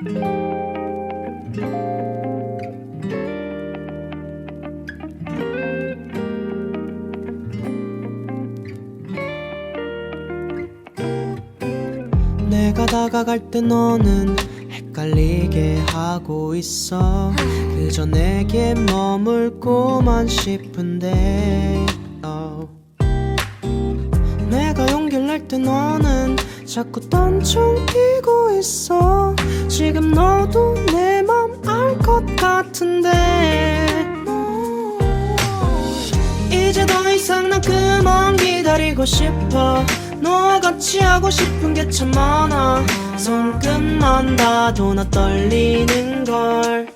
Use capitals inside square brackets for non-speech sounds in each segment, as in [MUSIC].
내가 다가갈 때 너는 헷갈리게 하고 있어. 그저 내게 머물고만 싶은데 자꾸 딴청 끼고 있어. 지금 너도 내 맘 알 것 같은데. 이제 더 이상 난 그만 기다리고 싶어. 너와 같이 하고 싶은 게 참 많아. 손끝만 닿아도 나 떨리는 걸.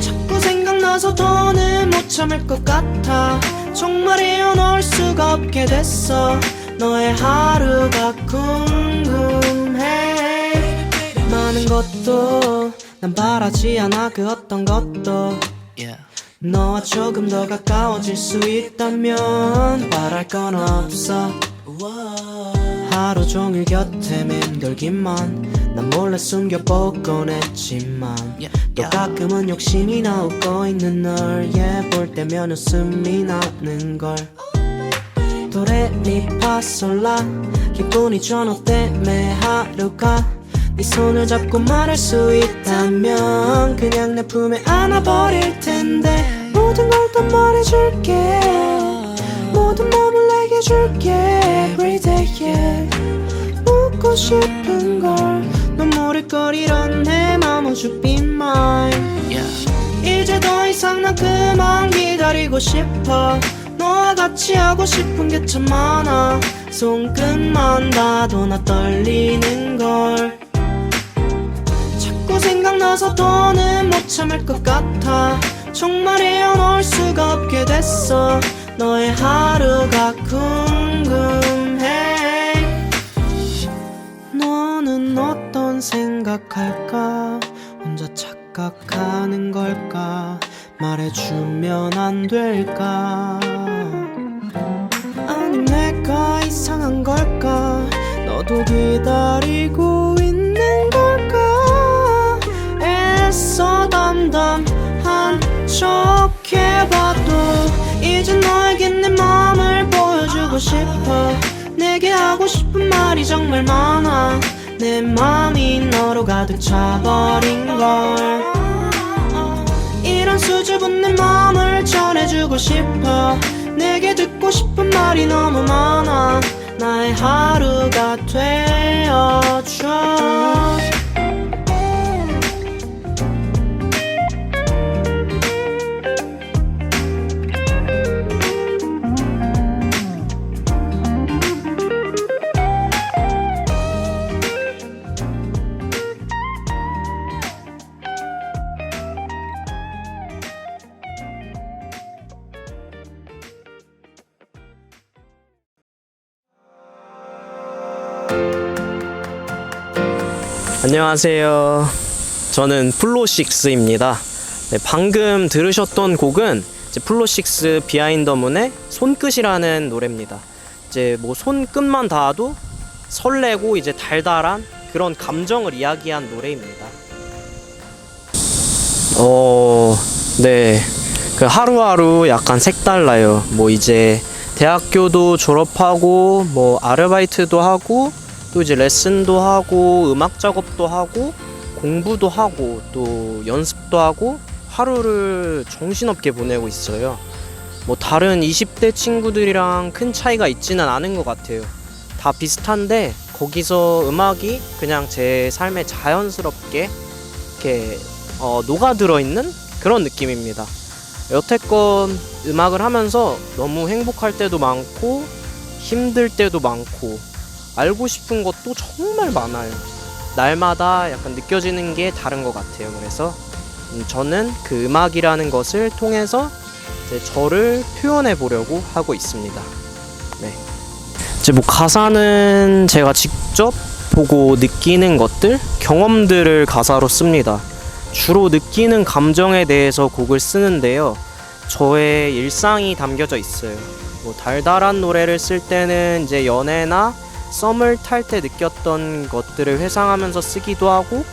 자꾸 생각나서 더는 못 참을 것 같아. 정말 헤어놓을 수가 없게 됐어 너의 하루가 궁금해. 많은 것도 난 바라지 않아. 그 어떤 것도 너와 조금 더 가까워질 수 있다면 바랄 건 없어. 하루 종일 곁에 맴돌기만 난 몰래 숨겨보곤 했지만 또 가끔은 욕심이 나오고 있는 널. 예볼 때면 웃음이 나는 걸 도레미파솔라. 기분이죠 너 때문에 하루가 네 손을 잡고 말할 수 있다면 그냥 내 품에 안아버릴 텐데. 모든 걸 다 말해줄게. 모든 맘을 내게 줄게. Everyday yeah. 묻고 싶은 걸. 눈물일거리던 내맘 Would you be mine? 이제 더 이상 난 그만 기다리고 싶어 같이 하고 싶은 게 참 많아. 손끝만 닿아도 나 떨리는 걸. 자꾸 생각나서 더는 못 참을 것 같아. 정말 헤어놓을 수가 없게 됐어. 너의 하루가 궁금해. 너는 어떤 생각할까? 혼자 착각하는 걸까? 말해주면 안 될까 이상한 걸까? 너도 기다리고 있는 걸까? 애써 담담한 척 해봐도 이제 너에게 내 마음을 보여주고 싶어. 내게 하고 싶은 말이 정말 많아. 내 마음이 너로 가득 차버린 걸. 이런 수줍은 내 마음을 전해주고 싶어 내게 듣고 싶은 말이 너무 많아. 나의 하루가 되어줘 안녕하세요. 저는 플로식스입니다. 네, 방금 들으셨던 곡은 플로식스 비하인더 문의 손끝이라는 노래입니다. 이제 뭐 손끝만 닿아도 설레고 이제 달달한 그런 감정을 이야기한 노래입니다. 어, 네. 그 하루하루 약간 색달라요. 뭐 이제 대학교도 졸업하고 뭐 아르바이트도 하고 또 이제 레슨도 하고 음악 작업도 하고 공부도 하고 또 연습도 하고 하루를 정신없게 보내고 있어요. 뭐 다른 20대 친구들이랑 큰 차이가 있지는 않은 것 같아요. 다 비슷한데 거기서 음악이 그냥 제 삶에 자연스럽게 이렇게 어, 녹아들어 있는 그런 느낌입니다. 여태껏 음악을 하면서 너무 행복할 때도 많고 힘들 때도 많고 알고 싶은 것도 정말 많아요. 날마다 약간 느껴지는 게 다른 것 같아요. 그래서 음, 저는 그 음악이라는 것을 통해서 저를 표현해 보려고 하고 있습니다. 네. 이제 뭐 가사는 제가 직접 보고 느끼는 것들, 경험들을 가사로 씁니다. 주로 느끼는 감정에 대해서 곡을 쓰는데요. 저의 일상이 담겨져 있어요. 뭐 달달한 노래를 쓸 때는 이제 연애나 썸을 탈 때 느꼈던 것들을 회상하면서 쓰기도 하고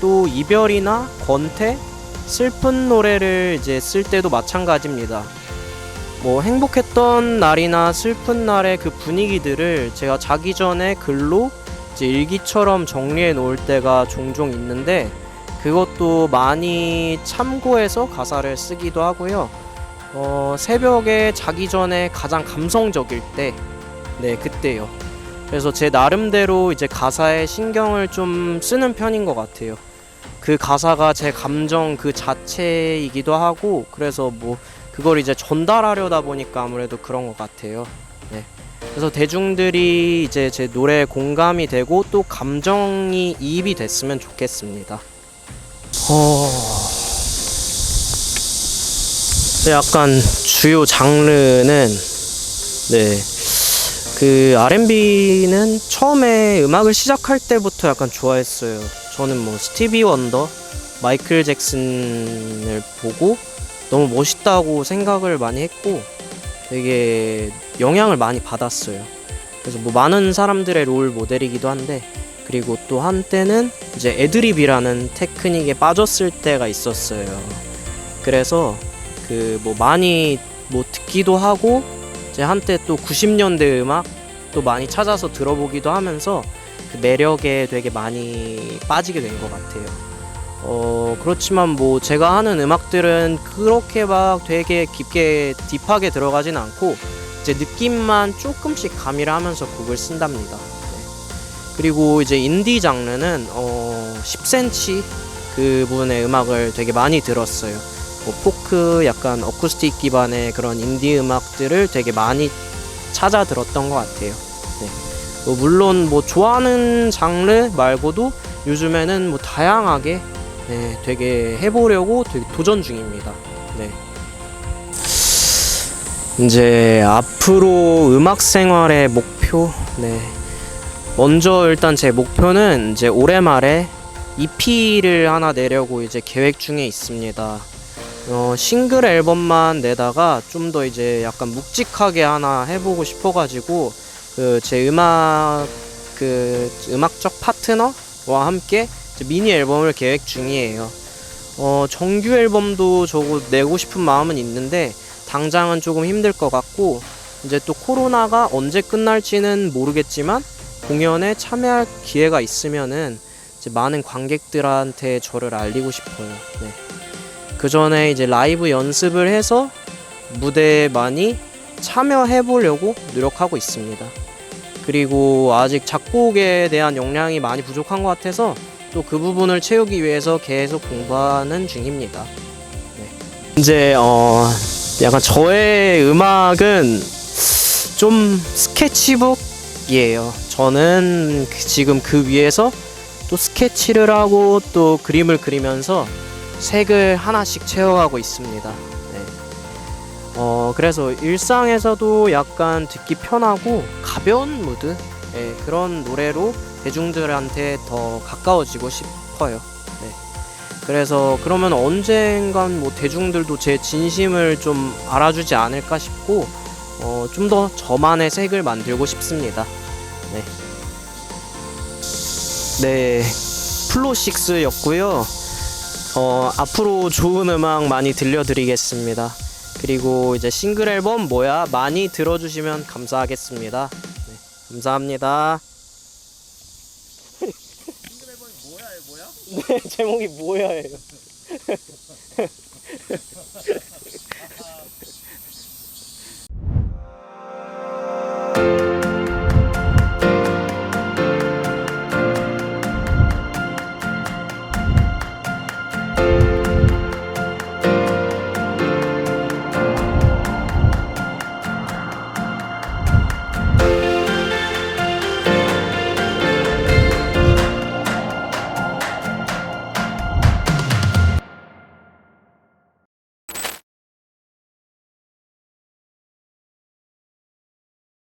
또 이별이나 권태, 슬픈 노래를 이제 쓸 때도 마찬가지입니다. 뭐 행복했던 날이나 슬픈 날의 그 분위기들을 제가 자기 전에 글로 이제 일기처럼 정리해 놓을 때가 종종 있는데 그것도 많이 참고해서 가사를 쓰기도 하고요. 어, 새벽에 자기 전에 가장 감성적일 때, 네, 그때요. 그래서 제 나름대로 이제 가사에 신경을 좀 쓰는 편인 것 같아요. 그 가사가 제 감정 그 자체이기도 하고, 그래서 뭐, 그걸 이제 전달하려다 보니까 아무래도 그런 것 같아요. 네. 그래서 대중들이 이제 제 노래에 공감이 되고 또 감정이 이입이 됐으면 좋겠습니다. 어... 네, 약간 주요 장르는 네. 그 R&B는 처음에 음악을 시작할 때부터 약간 좋아했어요. 저는 뭐 스티비 원더, 마이클 잭슨을 보고 너무 멋있다고 생각을 많이 했고 되게 영향을 많이 받았어요. 그래서 뭐 많은 사람들의 롤 모델이기도 한데 그리고 또 한때는 이제 애드립이라는 테크닉에 빠졌을 때가 있었어요. 그래서 그 뭐 많이 뭐 듣기도 하고 이제 한때 또 90년대 음악 또 많이 찾아서 들어보기도 하면서 그 매력에 되게 많이 빠지게 된 것 같아요. 어 그렇지만 뭐 제가 하는 음악들은 그렇게 막 되게 깊게 딥하게 들어가진 않고 이제 느낌만 조금씩 가미를 하면서 곡을 쓴답니다. 네. 그리고 이제 인디 장르는 어 10cm 그분의 음악을 되게 많이 들었어요. 뭐 포크 약간 어쿠스틱 기반의 그런 인디 음악들을 되게 많이 찾아 들었던 것 같아요. 네. 뭐 물론 뭐 좋아하는 장르 말고도 요즘에는 뭐 다양하게 네, 되게 해보려고 되게 도전 중입니다. 네. 이제 앞으로 음악 생활의 목표, 네. 먼저 일단 제 목표는 이제 올해 말에 EP를 하나 내려고 이제 계획 중에 있습니다. 어, 싱글 앨범만 내다가 좀 더 이제 약간 묵직하게 하나 해보고 싶어가지고 그 제 음악 그 음악적 파트너와 함께 미니 앨범을 계획 중이에요. 어, 정규 앨범도 저거 내고 싶은 마음은 있는데 당장은 조금 힘들 것 같고 이제 또 코로나가 언제 끝날지는 모르겠지만 공연에 참여할 기회가 있으면은 많은 관객들한테 저를 알리고 싶어요. 네. 그 전에 이제 라이브 연습을 해서 무대에 많이 참여해 보려고 노력하고 있습니다. 그리고 아직 작곡에 대한 역량이 많이 부족한 것 같아서 또 그 부분을 채우기 위해서 계속 공부하는 중입니다. 네. 이제 어 약간 저의 음악은 좀 스케치북이에요. 저는 그- 지금 그 위에서 또 스케치를 하고 또 그림을 그리면서 색을 하나씩 채워가고 있습니다. 네. 어, 그래서 일상에서도 약간 듣기 편하고 가벼운 무드 네, 그런 노래로 대중들한테 더 가까워지고 싶어요. 네. 그래서 그러면 언젠간 뭐 대중들도 제 진심을 좀 알아주지 않을까 싶고 어, 좀 더 저만의 색을 만들고 싶습니다. 네. 네. 플로6였고요. 어, 앞으로 좋은 음악 많이 들려드리겠습니다. 그리고 이제 싱글 앨범 뭐야 많이 들어주시면 감사하겠습니다. 네, 감사합니다. 싱글 앨범이 뭐야 뭐야? [LAUGHS] 네 제목이 뭐야예요. [LAUGHS]